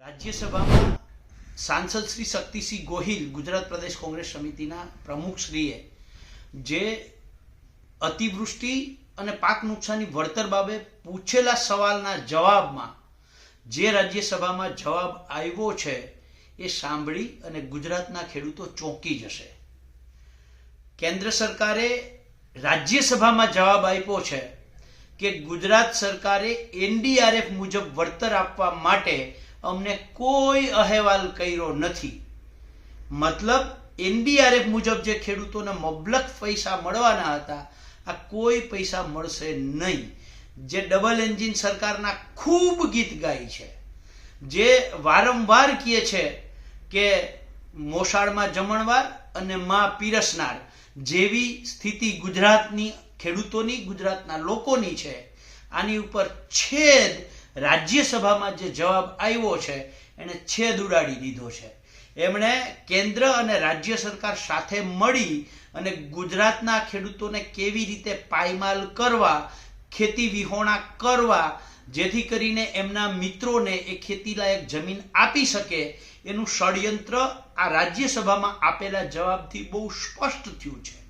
રાજ્યસભામાં સાંસદ શ્રી શક્તિસિંહ ગોહિલ ગુજરાત પ્રદેશ કોંગ્રેસ સમિતિના પ્રમુખશ્રીએ જે અતિવૃષ્ટિ અને પાક નુકસાની વળતર બાબતે પૂછેલા સવાલના જવાબમાં જે રાજ્યસભામાં જવાબ આવ્યો છે એ સાંભળી અને ગુજરાતના ખેડૂતો ચોંકી જશે. કેન્દ્ર સરકારે રાજ્યસભામાં જવાબ આપ્યો છે કે ગુજરાત સરકારે એનડીઆરએફ મુજબ વળતર આપવા માટે અમને કોઈ અહેવાલ કર્યો નથી. મતલબ, એનડીઆરએફ મુજબ જે ખેડૂતોને મબલક પૈસા મળવાના હતા, આ કોઈ પૈસા મળશે નહીં. જે ડબલ એન્જિન સરકારના ખૂબ ગીત ગાય છે. જે વારંવાર કહે છે કે મોસાળમાં જમણવાર અને માં પીરસનાર. જેવી સ્થિતિ ગુજરાતની, ખેડૂતોની, ગુજરાતના લોકોની છે, આની ઉપર છેદ રાજ્યસભામાં જે જવાબ આવ્યો છે, એણે છેદ ઉડાડી દીધો છે. એમણે કેન્દ્ર અને રાજ્ય સરકાર સાથે મળી અને ગુજરાતના ખેડૂતોને કેવી રીતે પાયમાલ કરવા, ખેતી વિહોણા કરવા જેથી કરીને એમના મિત્રોને એ ખેતીલાયક જમીન આપી શકે. એનું ષડયંત્ર આ રાજ્યસભામાં આપેલા જવાબથી બહુ સ્પષ્ટ થયું છે.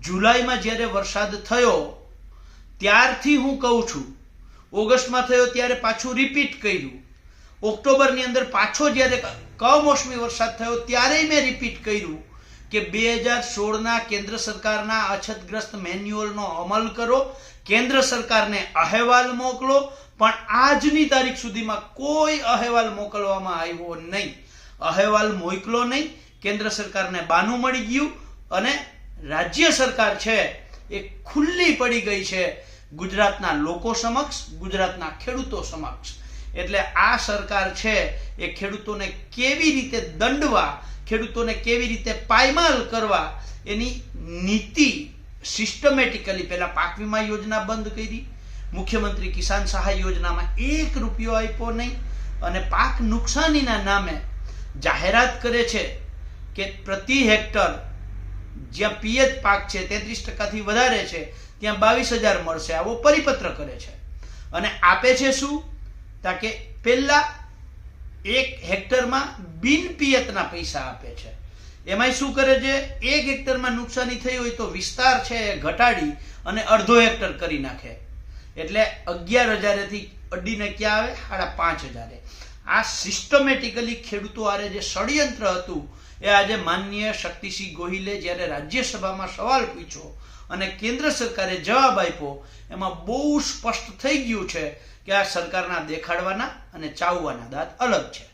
જુલાઈમાં જ્યારે વરસાદ થયો, ત્યારથી હું કહું છું, ઓગસ્ટમાં થયો ત્યારે પાછું રિપીટ કર્યું. ઓક્ટોબરની અંદર પાછો જ્યારે કમોસમી વરસાદ થયો ત્યારે મેં રિપીટ કર્યું. કે બે હજાર સોળના કેન્દ્ર સરકારના અછતગ્રસ્ત મેન્યુઅલનો અમલ કરો, કેન્દ્ર સરકારને અહેવાલ મોકલો, પણ આજની તારીખ સુધીમાં કોઈ અહેવાલ મોકલવામાં આવ્યો નહીં. અહેવાલ મોકલો નહીં, કેન્દ્ર સરકારને બાનું મળી ગયું અને રાજ્ય સરકાર છે એ ખુલ્લી પડી ગઈ છે ગુજરાતના લોકો સમક્ષ, ગુજરાતના ખેડૂતો સમક્ષ. એટલે આ સરકાર છે એ ખેડૂતોને કેવી રીતે દંડવા ખેડૂતોને કેવી રીતે પાયમાલ કરવા એની નીતિ સિસ્ટમેટિકલી પહેલાં પાક વીમા યોજના બંધ કરી. મુખ્યમંત્રી કિસાન સહાય યોજનામાં એક રૂપિયો આપ્યો નહીં અને પાક નુકસાનીના નામે જાહેરાત કરે છે કે પ્રતિ હેક્ટર જ્યાં પિયત પાક છે તેત્રીસ ટકાથી વધારે છે, ત્યાં બાવીસ હજાર મળશે. આવો પરિપત્ર કરે છે. અને આપે છે શું? તાકે પહેલા એક હેક્ટરમાં બિન પિયતના પૈસા આપે છે. એમાંય શું કરે છે? એક હેક્ટરમાં નુકસાની થઈ હોય તો વિસ્તાર છે એ ઘટાડી અને અડધો હેક્ટર કરી નાખે. એટલે અગિયાર હજારેથી અડીને ક્યાં આવે? સાડા પાંચ હજારે. આ સિસ્ટમેટિકલી ખેડૂતો આરે જે ષડયંત્ર હતું, એ આજે માનનીય શક્તિસિંહ ગોહિલે જ્યારે રાજ્યસભામાં સવાલ પૂછ્યો અને કેન્દ્ર સરકારે જવાબ આપ્યો, એમાં બહુ સ્પષ્ટ થઈ ગયું છે કે આ સરકારના દેખાડવાના અને ચાવવાના દાંત અલગ છે.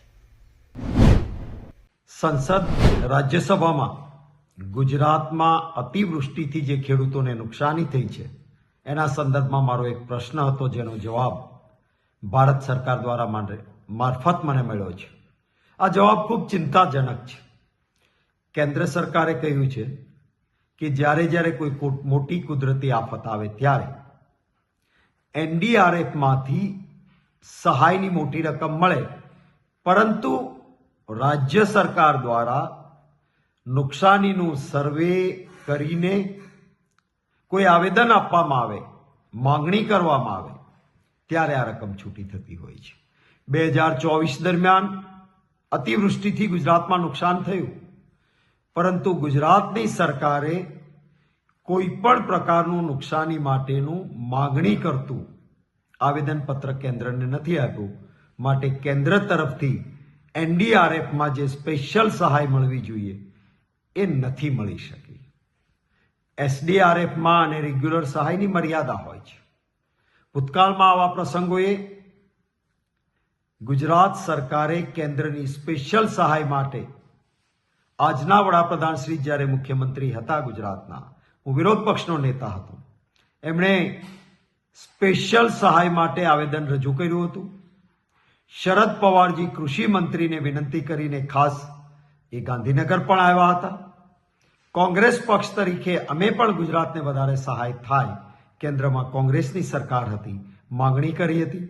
સંસદ રાજ્યસભામાં ગુજરાતમાં અતિવૃષ્ટિથી જે ખેડૂતોને નુકસાની થઈ છે, એના સંદર્ભમાં મારો એક પ્રશ્ન હતો, જેનો જવાબ ભારત સરકાર દ્વારા મારફત મને મળ્યો છે. આ જવાબ ખૂબ ચિંતાજનક છે. કેન્દ્ર સરકારે કહ્યું છે કે જ્યારે જ્યારે કોઈ મોટી કુદરતી આફત આવે ત્યારે એનડીઆરએફમાંથી સહાયની મોટી રકમ મળે. પરંતુ રાજ્ય સરકાર દ્વારા નુકસાનીનું સર્વે કરીને કોઈ આવેદન આપવામાં આવે, માંગણી કરવામાં આવે, ત્યારે આ રકમ છૂટી થતી હોય છે. બે હજાર ચોવીસ દરમિયાન અતિવૃષ્ટિથી ગુજરાતમાં નુકસાન થયું. પરંતુ ગુજરાતની સરકારે કોઈ પણ પ્રકારનું નુકસાની માટેનું માગણી કરતું, આવેદનપત્ર કેન્દ્રને નથી આપ્યું. માટે કેન્દ્ર તરફથી એનડીઆરએફમાં જે સ્પેશિયલ સહાય મળવી જોઈએ, એ નથી મળી શકી. એસડીઆરએફમાં અને રેગ્યુલર સહાયની મર્યાદા હોય છે. ભૂતકાળમાં આવા પ્રસંગોએ ગુજરાત સરકારે કેન્દ્રની સ્પેશિયલ સહાય માટે આજના વડાપ્રધાન શ્રી જ્યારે મુખ્યમંત્રી હતા ગુજરાતના હું વિરોધ પક્ષનો નેતા હતો. એમણે સ્પેશિયલ સહાય માટે આવેદન રજૂ કર્યું હતું. શરદ પવારજી કૃષિ મંત્રીને વિનંતી કરીને ખાસ એ ગાંધીનગર પણ આવ્યા હતા. કોંગ્રેસ પક્ષ તરીકે અમે પણ ગુજરાતને વધારે સહાય થાય કેન્દ્રમાં કોંગ્રેસની સરકાર હતી, માંગણી કરી હતી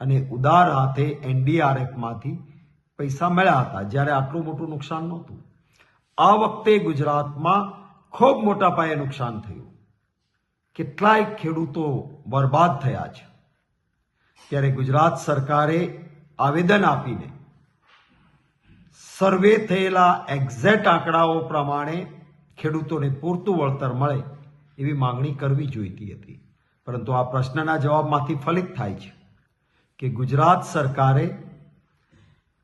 અને ઉદાર હાથે એનડીઆરએફમાંથી પૈસા મળ્યા હતા જ્યારે આટલું મોટું નુકસાન નહોતું. આ વખતે ગુજરાતમાં ખૂબ મોટા પાયે નુકસાન થયું. કેટલાય ખેડૂતો બરબાદ થયા છે. ત્યારે ગુજરાત સરકારે આવેદન આપીને સર્વે થયેલા એક્ઝેક્ટ આંકડાઓ પ્રમાણે ખેડૂતોને પૂરતું વળતર મળે એવી માંગણી કરવી જોઈતી હતી. પરંતુ આ પ્રશ્નના જવાબમાંથી ફલિત થાય છે કે ગુજરાત સરકારે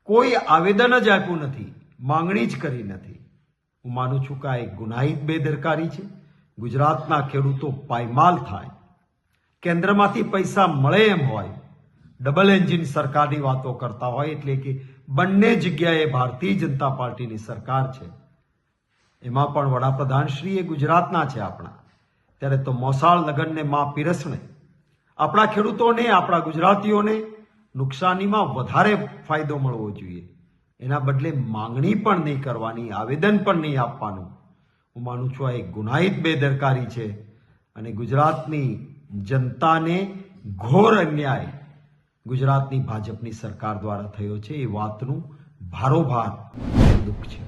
કોઈ આવેદન જ આપ્યું નથી, માંગણી જ કરી નથી. હું માનું છું કે આ એક ગુનાહિત બેદરકારી છે. ગુજરાતના ખેડૂતો પાયમાલ થાય. કેન્દ્રમાંથી પૈસા મળે એમ હોય. ડબલ એન્જિન સરકારની વાતો કરતા હોય એટલે કે બંને જગ્યાએ ભારતીય જનતા પાર્ટીની સરકાર છે. એમાં પણ વડાપ્રધાન શ્રી એ ગુજરાતના છે આપણા. ત્યારે તો મોસાળ લગનને માં પીરસણે. આપણા ખેડૂતોને, આપણા ગુજરાતીઓને નુકસાનીમાં વધારે ફાયદો મળવો જોઈએ. એના બદલે માંગણી પણ નહીં કરવાની, આવેદન પણ નહીં આપવાનું. હું માનું છું આ એક ગુનાહિત બેદરકારી છે અને ગુજરાતની જનતાને ઘોર અન્યાય ગુજરાતની ભાજપની સરકાર દ્વારા થયો છે. એ વાતનું ભારોભાર દુઃખ છે.